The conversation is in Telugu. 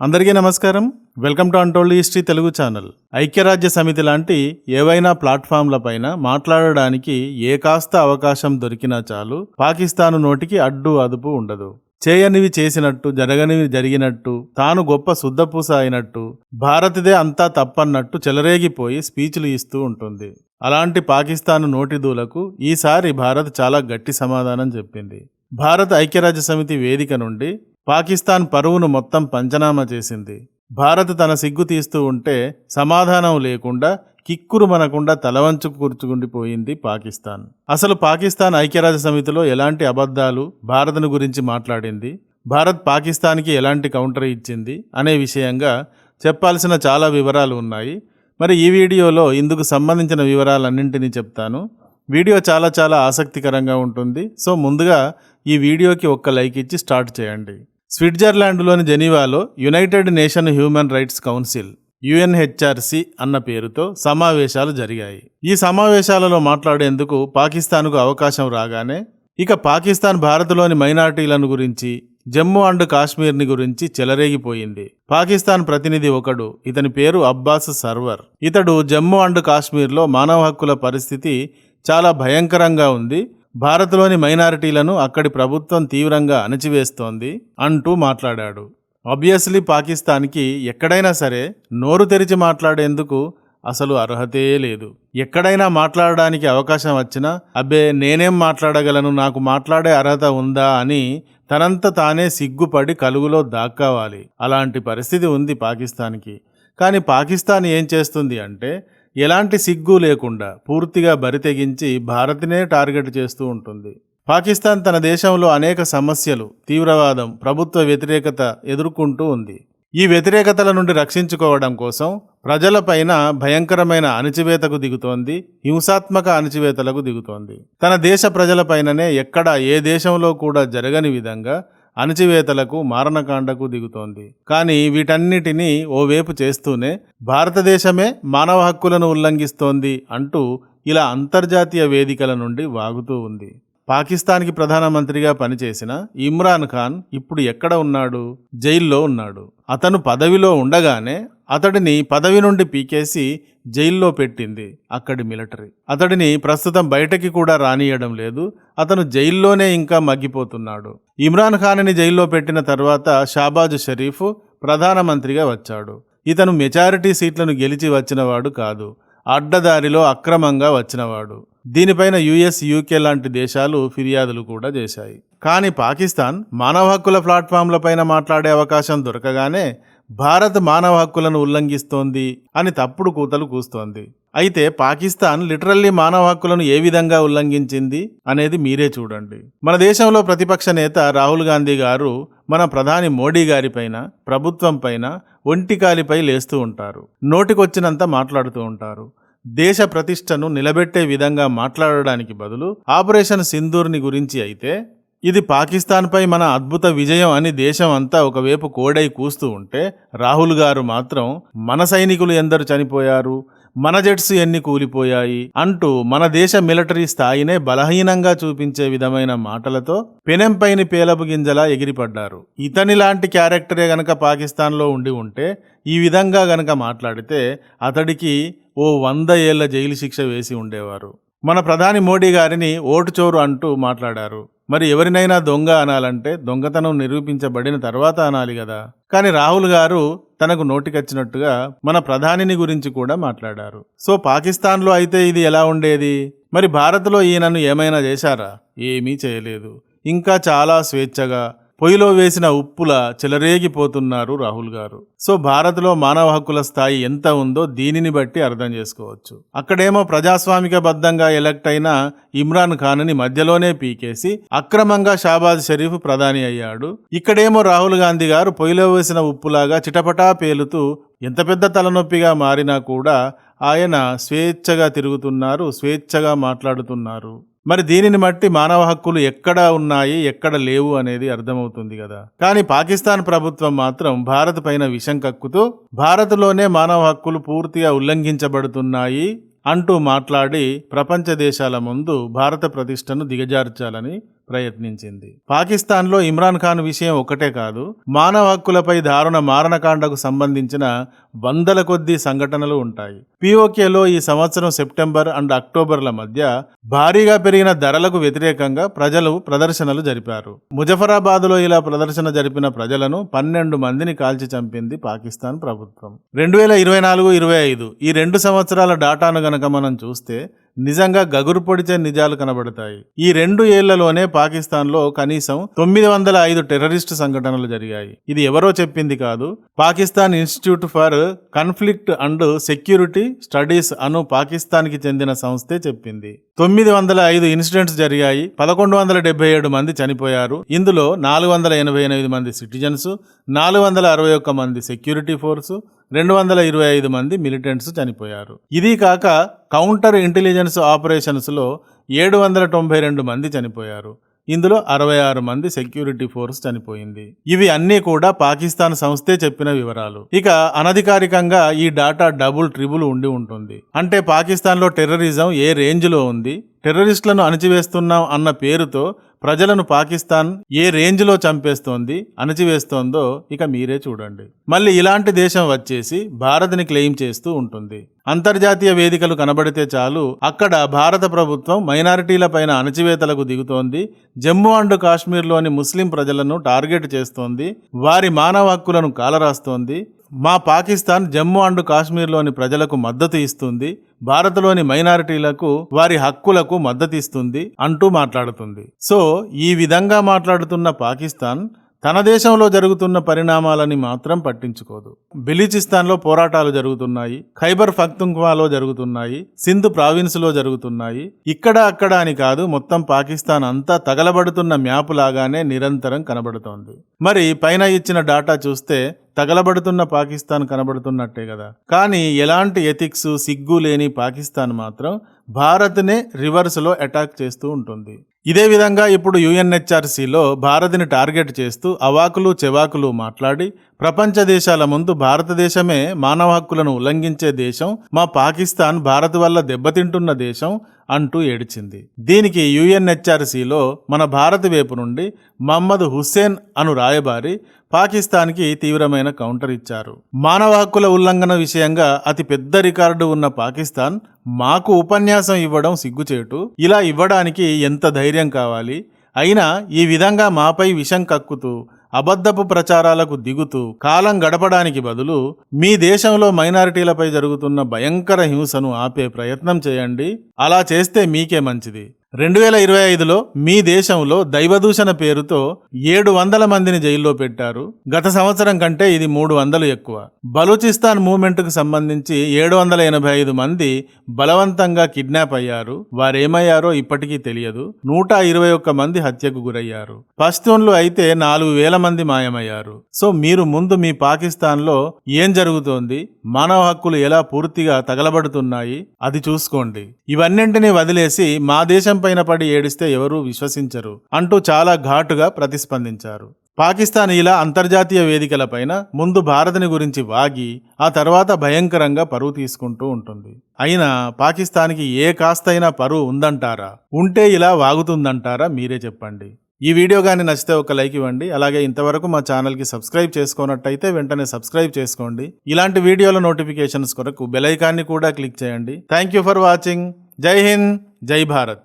అందరికీ నమస్కారం. Welcome to untold history Telugu channel. ఐక్యరాజ్య సమితి లాంటి ఏవైనా ప్లాట్ఫామ్ల పైన మాట్లాడడానికి ఏ కాస్త అవకాశం దొరికినా చాలు పాకిస్తాను నోటికి అడ్డు అదుపు ఉండదు. చేయనివి చేసినట్టు జరగనివి జరిగినట్టు తాను గొప్ప శుద్ధపూస అయినట్టు భారత్దే అంతా తప్పన్నట్టు చెలరేగిపోయి స్పీచ్లు ఇస్తూ ఉంటుంది. అలాంటి పాకిస్తాన్ నోటిదూలకు ఈసారి భారత్ చాలా గట్టి సమాధానం చెప్పింది. భారత ఐక్యరాజ్య సమితి వేదిక నుండి పాకిస్తాన్ పరువును మొత్తం పంచనామా చేసింది. భారత్ తన సిగ్గు తీస్తూ ఉంటే సమాధానం లేకుండా కిక్కురు మనకుండా తలవంచు కూర్చుకుండిపోయింది పాకిస్తాన్. అసలు పాకిస్తాన్ ఐక్యరాజ్య సమితిలో ఎలాంటి అబద్ధాలు భారత్ను గురించి మాట్లాడింది? భారత్ పాకిస్తాన్కి ఎలాంటి కౌంటర్ ఇచ్చింది? అనే విషయంగా చెప్పాల్సిన చాలా వివరాలు ఉన్నాయి. మరి ఈ వీడియోలో ఇందుకు సంబంధించిన వివరాలన్నింటినీ చెప్తాను. వీడియో చాలా చాలా ఆసక్తికరంగా ఉంటుంది. సో ముందుగా ఈ వీడియోకి ఒక్క లైక్ ఇచ్చి స్టార్ట్ చేయండి. స్విట్జర్లాండ్లోని జెనీవాలో United Nation Human Rights Council UNHRC అన్న పేరుతో సమావేశాలు జరిగాయి. ఈ సమావేశాలలో మాట్లాడేందుకు పాకిస్తాన్కు అవకాశం రాగానే ఇక పాకిస్తాన్ భారత్లోని మైనార్టీలను గురించి జమ్మూ అండ్ కాశ్మీర్ని గురించి చెలరేగిపోయింది. పాకిస్తాన్ ప్రతినిధి ఒకడు ఇతని పేరు అబ్బాస్ సర్వర్. ఇతడు జమ్మూ అండ్ కాశ్మీర్లో మానవ హక్కుల పరిస్థితి చాలా భయంకరంగా ఉంది. భారత్లోని మైనారిటీలను అక్కడి ప్రభుత్వం తీవ్రంగా అణచివేస్తోంది అంటూ మాట్లాడాడు. ఆబ్వియస్లీ పాకిస్తాన్కి ఎక్కడైనా సరే నోరు తెరిచి మాట్లాడేందుకు అసలు అర్హతే లేదు. ఎక్కడైనా మాట్లాడడానికి అవకాశం వచ్చినా అబ్బే నేనేం మాట్లాడగలను నాకు మాట్లాడే అర్హత ఉందా అని తనంత తానే సిగ్గుపడి కలుగులో దాక్కావాలి. అలాంటి పరిస్థితి ఉంది పాకిస్తాన్కి. కానీ పాకిస్తాన్ ఏం చేస్తుంది అంటే ఎలాంటి సిగ్గు లేకుండా పూర్తిగా బరితెగించి భారత్నే టార్గెట్ చేస్తూ ఉంటుంది. పాకిస్తాన్ తన దేశంలో అనేక సమస్యలు తీవ్రవాదం ప్రభుత్వ వ్యతిరేకత ఎదుర్కొంటూ ఉంది. ఈ వ్యతిరేకతల నుండి రక్షించుకోవడం కోసం ప్రజలపైన భయంకరమైన అణచివేతకు దిగుతోంది హింసాత్మక అణచివేతలకు దిగుతోంది. తన దేశ ప్రజలపైననే ఎక్కడ ఏ దేశంలో కూడా జరగని విధంగా అణచివేతలకు మారణకాండకు దిగుతోంది. కానీ వీటన్నిటినీ ఓవైపు చేస్తూనే భారతదేశమే మానవ హక్కులను ఉల్లంఘిస్తోంది అంటూ ఇలా అంతర్జాతీయ వేదికల నుండి వాగుతూ ఉంది. పాకిస్తాన్కి ప్రధానమంత్రిగా పనిచేసిన ఇమ్రాన్ ఖాన్ ఇప్పుడు ఎక్కడ ఉన్నాడు? జైల్లో ఉన్నాడు. అతను పదవిలో ఉండగానే అతడిని పదవి నుండి పీకేసి జైల్లో పెట్టింది అక్కడి మిలిటరీ. అతడిని ప్రస్తుతం బయటకి కూడా రానియడం లేదు. అతను జైల్లోనే ఇంకా మగ్గిపోతున్నాడు. ఇమ్రాన్ ఖాన్ని జైల్లో పెట్టిన తర్వాత షాబాజ్ షరీఫ్ ప్రధానమంత్రిగా వచ్చాడు. ఇతను మెజారిటీ సీట్లను గెలిచి వచ్చినవాడు కాదు. అడ్డదారిలో అక్రమంగా వచ్చినవాడు. దీనిపైన యుఎస్ యూకే లాంటి దేశాలు ఫిర్యాదులు కూడా చేశాయి. కానీ పాకిస్తాన్ మానవ హక్కుల ప్లాట్ఫామ్లపైన మాట్లాడే అవకాశం దొరకగానే భారత్ మానవ హక్కులను ఉల్లంఘిస్తోంది అని తప్పుడు కూతలు కూస్తోంది. అయితే పాకిస్తాన్ లిటరల్లీ మానవ హక్కులను ఏ విధంగా ఉల్లంఘించింది అనేది మీరే చూడండి. మన దేశంలో ప్రతిపక్ష నేత రాహుల్ గాంధీ గారు మన ప్రధాని మోడీ గారిపైన ప్రభుత్వం పైన ఒంటికాలిపై లేస్తూ ఉంటారు. నోటికొచ్చినంత మాట్లాడుతూ ఉంటారు. దేశ ప్రతిష్టను నిలబెట్టే విధంగా మాట్లాడడానికి బదులు ఆపరేషన్ సింధూర్ని గురించి అయితే ఇది పాకిస్తాన్పై మన అద్భుత విజయం అని దేశం అంతా ఒకవైపు కోడై కూస్తూ ఉంటే రాహుల్ గారు మాత్రం మన సైనికులు ఎందరు చనిపోయారు మన జెట్స్ ఎన్ని కూలిపోయాయి అంటూ మన దేశ మిలిటరీ స్థాయినే బలహీనంగా చూపించే విధమైన మాటలతో పెనెంపైన పేలపు గింజలా ఎగిరిపడ్డారు. ఇతని లాంటి క్యారెక్టరే గనక పాకిస్తాన్లో ఉండి ఉంటే ఈ విధంగా గనక మాట్లాడితే అతడికి ఓ వంద ఏళ్ళ జైలు శిక్ష వేసి ఉండేవారు. మన ప్రధాని మోడీ గారిని ఓటు చోరు అంటూ మాట్లాడారు. మరి ఎవరినైనా దొంగ అనాలంటే దొంగతనం నిరూపించబడిన తర్వాత అనాలి కదా కానీ రాహుల్ గారు తనకు నోటికొచ్చినట్టుగా మన ప్రధానిని గురించి కూడా మాట్లాడారు. సో పాకిస్తాన్లో అయితే ఇది ఎలా ఉండేది? మరి భారత్లో ఈయనను ఏమైనా చేశారా? ఏమీ చేయలేదు. ఇంకా చాలా స్వేచ్ఛగా పొయ్యిలో వేసిన ఉప్పుల చెలరేగిపోతున్నారు రాహుల్ గారు. సో భారత్లో మానవ హక్కుల స్థాయి ఎంత ఉందో దీనిని బట్టి అర్థం చేసుకోవచ్చు. అక్కడేమో ప్రజాస్వామిక బద్ధంగా ఎలక్ట్ అయిన ఇమ్రాన్ ఖాన్ని మధ్యలోనే పీకేసి అక్రమంగా షాబాజ్ షరీఫ్ ప్రధాని అయ్యాడు. ఇక్కడేమో రాహుల్ గాంధీ గారు పొయ్యిలో వేసిన ఉప్పులాగా చిటపటా పేలుతూ ఎంత పెద్ద తలనొప్పిగా మారినా కూడా ఆయన స్వేచ్ఛగా తిరుగుతున్నారు స్వేచ్ఛగా మాట్లాడుతున్నారు. మరి దీనిని బట్టి మానవ హక్కులు ఎక్కడ ఉన్నాయి ఎక్కడ లేవు అనేది అర్థమవుతుంది కదా. కానీ పాకిస్తాన్ ప్రభుత్వం మాత్రం భారత్ పైన విషం కక్కుతూ భారత్లోనే మానవ హక్కులు పూర్తిగా ఉల్లంఘించబడుతున్నాయి అంటూ మాట్లాడి ప్రపంచ దేశాల ముందు భారత ప్రతిష్టను దిగజార్చాలని ప్రయత్నించింది. పాకిస్తాన్లో ఇమ్రాన్ ఖాన్ విషయం ఒకటే కాదు మానవ హక్కులపై దారుణ మారణకాండకు సంబంధించిన వందల కొద్దీ సంఘటనలు ఉంటాయి. పిఓకేలో ఈ సంవత్సరం సెప్టెంబర్ అండ్ అక్టోబర్ల మధ్య భారీగా పెరిగిన ధరలకు వ్యతిరేకంగా ప్రజలు ప్రదర్శనలు జరిపారు. ముజఫరాబాద్లో ఇలా ప్రదర్శన జరిపిన ప్రజలను పన్నెండు మందిని కాల్చి చంపింది పాకిస్తాన్ ప్రభుత్వం. రెండు వేల ఇరవై నాలుగు ఇరవై ఐదు ఈ రెండు సంవత్సరాల డాటాను గనక మనం చూస్తే నిజంగా గగురు పొడిచే నిజాలు కనబడతాయి. ఈ రెండు ఏళ్ళలోనే పాకిస్తాన్లో కనీసం తొమ్మిది వందల ఐదు టెర్రరిస్ట్ సంఘటనలు జరిగాయి. ఇది ఎవరో చెప్పింది కాదు. Pakistan institute for conflict and security studies అను పాకిస్తాన్కి చెందిన సంస్థే చెప్పింది. తొమ్మిది వందల ఐదు ఇన్సిడెంట్స్ జరిగాయి. పదకొండు వందల డెబ్బై ఏడు మంది చనిపోయారు. ఇందులో నాలుగు వందల ఎనభై ఎనిమిది మంది సిటిజన్స్ నాలుగు వందల అరవై ఒక్క మంది సెక్యూరిటీ ఫోర్సు రెండు వందల ఇరవై ఐదు మంది మిలిటెంట్స్ చనిపోయారు. ఇది కాక కౌంటర్ ఇంటెలిజెన్స్ ఆపరేషన్స్లో ఏడు వందల తొంభై రెండు మంది చనిపోయారు. ఇందులో అరవై ఆరు మంది సెక్యూరిటీ ఫోర్స్ చనిపోయింది. ఇవి అన్నీ కూడా పాకిస్తాన్ సంస్థే చెప్పిన వివరాలు. ఇక అనధికారికంగా ఈ డాటా డబుల్ ట్రిబుల్ ఉండి ఉంటుంది. అంటే పాకిస్తాన్లో టెర్రరిజం ఏ రేంజ్లో ఉంది? టెర్రరిస్టులను అణచివేస్తున్నాం అన్న పేరుతో ప్రజలను పాకిస్తాన్ ఏ రేంజ్లో చంపేస్తోంది అణచివేస్తోందో ఇక మీరే చూడండి. మళ్ళీ ఇలాంటి దేశం వచ్చేసి భారత్ని క్లెయిమ్ చేస్తూ ఉంటుంది. అంతర్జాతీయ వేదికలు కనబడితే చాలు అక్కడ భారత ప్రభుత్వం మైనారిటీల పైన అణచివేతలకు దిగుతోంది జమ్మూ అండ్ కాశ్మీర్లోని ముస్లిం ప్రజలను టార్గెట్ చేస్తోంది వారి మానవ హక్కులను కాలరాస్తోంది మా పాకిస్తాన్ జమ్మూ అండ్ కాశ్మీర్లోని ప్రజలకు మద్దతు ఇస్తుంది భారత్లోని మైనారిటీలకు వారి హక్కులకు మద్దతు ఇస్తుంది అంటూ మాట్లాడుతుంది. సో ఈ విధంగా మాట్లాడుతున్న పాకిస్తాన్ తన దేశంలో జరుగుతున్న పరిణామాలని మాత్రం పట్టించుకోదు. బెలిచిస్తాన్లో పోరాటాలు జరుగుతున్నాయి. ఖైబర్ ఫక్తుంఖ్వాలో జరుగుతున్నాయి. సింధు ప్రావిన్స్లో జరుగుతున్నాయి. ఇక్కడ అక్కడ అని కాదు మొత్తం పాకిస్తాన్ అంతా తగలబడుతున్న మ్యాప్ లాగానే నిరంతరం కనబడుతోంది. మరి పైన ఇచ్చిన డాటా చూస్తే తగలబడుతున్న పాకిస్తాన్ కనబడుతున్నట్టే కదా. కానీ ఎలాంటి ఎథిక్స్ సిగ్గు లేని పాకిస్తాన్ మాత్రం భారత్నే రివర్స్లో అటాక్ చేస్తూ ఉంటుంది. ఇదే విధంగా ఇప్పుడు యుఎన్హెచ్ఆర్సీలో భారత్ని టార్గెట్ చేస్తూ అవాకులు చెవాకులు మాట్లాడి ప్రపంచ దేశాల ముందు భారతదేశమే మానవ హక్కులను ఉల్లంఘించే దేశం మా పాకిస్తాన్ భారత్ వల్ల దెబ్బతింటున్న దేశం అంటూ ఏడిచింది. దీనికి యుఎన్హెచ్ఆర్సీలో మన భారత్ వైపు నుండి మహమ్మద్ హుస్సేన్ అను రాయబారి పాకిస్తాన్కి తీవ్రమైన కౌంటర్ ఇచ్చారు. మానవ హక్కుల ఉల్లంఘన విషయంగా అతి పెద్ద రికార్డు ఉన్న పాకిస్తాన్ మాకు ఉపన్యాసం ఇవ్వడం సిగ్గుచేటు. ఇలా ఇవ్వడానికి ఎంత ధైర్యం కావాలి? అయినా ఈ విధంగా మాపై విషం కక్కుతూ అబద్ధపు ప్రచారాలకు దిగుతూ కాలం గడపడానికి బదులు మీ దేశంలో మైనారిటీలపై జరుగుతున్న భయంకర హింసను ఆపే ప్రయత్నం చేయండి. అలా చేస్తే మీకే మంచిది. రెండు వేల ఇరవై ఐదులో మీ దేశంలో దైవదూషణ పేరుతో ఏడు వందల మందిని జైల్లో పెట్టారు. గత సంవత్సరం కంటే ఇది మూడు వందలు ఎక్కువ. బలూచిస్తాన్ మూవ్మెంట్కు సంబంధించి ఏడు వందల ఎనభై ఐదు మంది బలవంతంగా కిడ్నాప్ అయ్యారు. వారేమయ్యారో ఇప్పటికీ తెలియదు. నూట ఇరవై ఒక్క మంది హత్యకు గురయ్యారు. పస్తూన్లు అయితే నాలుగు వేల మంది మాయమయ్యారు. సో మీరు ముందు మీ పాకిస్తాన్లో ఏం జరుగుతోంది? మానవ హక్కులు ఎలా పూర్తిగా తగలబడుతున్నాయి? అది చూసుకోండి. ఇవన్నింటినీ వదిలేసి మా దేశం పైన పడి ఏడిస్తే ఎవరూ విశ్వసించరు అంటూ చాలా ఘాటుగా ప్రతిస్పందించారు. పాకిస్తాన్ ఇలా అంతర్జాతీయ వేదికలపైన ముందు భారత్ని గురించి వాగి ఆ తర్వాత భయంకరంగా పరువు తీసుకుంటూ ఉంటుంది. అయినా పాకిస్తాన్కి ఏ కాస్తైనా పరువు ఉందంటారా? ఉంటే ఇలా వాగుతుందంటారా? మీరే చెప్పండి. ఈ వీడియో కానీ నచ్చితే ఒక లైక్ ఇవ్వండి. అలాగే ఇంతవరకు మా ఛానల్కి సబ్స్క్రైబ్ చేసుకున్నట్టయితే వెంటనే సబ్స్క్రైబ్ చేసుకోండి. ఇలాంటి వీడియోల నోటిఫికేషన్స్ కొరకు బెలైకాన్ని కూడా క్లిక్ చేయండి. Thank you for watching. Jai Hind Jai Bharat.